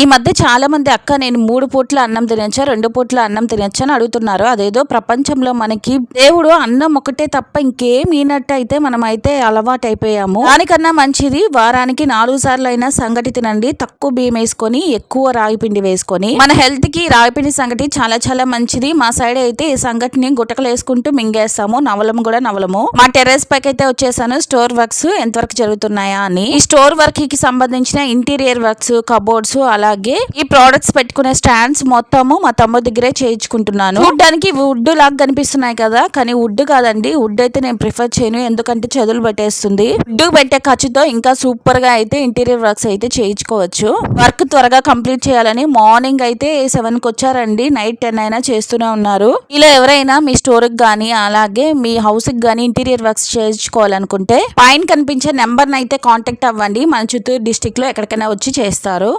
ఈ మధ్య చాలా మంది అక్క నేను మూడు పూట్ల అన్నం తినచ్చా రెండు పూట్ల అన్నం తినచ్చా అని అడుగుతున్నారు. అదేదో ప్రపంచంలో మనకి దేవుడు అన్నం ఒకటే తప్ప ఇంకేం ఈనట్టు అయితే మనం అయితే అలవాటు అయిపోయాము దానికన్నా మంచిది వారానికి నాలుగు సార్లు అయినా సంగటి తినండి. తక్కువ బియ్యం వేసుకొని ఎక్కువ రాగి పిండి వేసుకొని. మన హెల్త్కి రాగి పిండి సంగటి చాలా చాలా మంచిది. మా సైడ్ అయితే ఈ సంగటిని గుట్టకలు వేసుకుంటూ మింగేస్తాము. నవలము కూడా నవలము. మా టెర్రస్ పైకి అయితే వచ్చేసాను. స్టోర్ వర్క్స్ ఎంతవరకు జరుగుతున్నాయా అని. ఈ స్టోర్ వర్క్కి సంబంధించిన ఇంటీరియర్ వర్క్స్ కబోర్డ్స్ అలా అలాగే ఈ ప్రోడక్ట్స్ పెట్టుకునే స్టాండ్స్ మొత్తము మా తమ్ముడి దగ్గరే చేయించుకుంటున్నాను. చూడ్డానికి వుడ్ లాగా కనిపిస్తున్నాయి కదా కానీ వుడ్ కాదండి. వుడ్ అయితే నేను ప్రిఫర్ చేయను ఎందుకంటే చదువులు పెట్టేస్తుంది. వుడ్ పెట్టే ఖర్చుతో ఇంకా సూపర్గా అయితే ఇంటీరియర్ వర్క్స్ అయితే చేయించుకోవచ్చు. వర్క్ త్వరగా కంప్లీట్ చేయాలని మార్నింగ్ అయితే సెవెన్కి వచ్చారండి. నైట్ టెన్ అయినా చేస్తూనే ఉన్నారు. ఇలా ఎవరైనా మీ స్టోర్కి గానీ అలాగే మీ హౌస్కి గానీ ఇంటీరియర్ వర్క్స్ చేయించుకోవాలనుకుంటే పైన కనిపించే నెంబర్ అయితే కాంటాక్ట్ అవ్వండి. మన చిత్తూరు డిస్టిక్లో ఎక్కడికైనా వచ్చి చేస్తారు.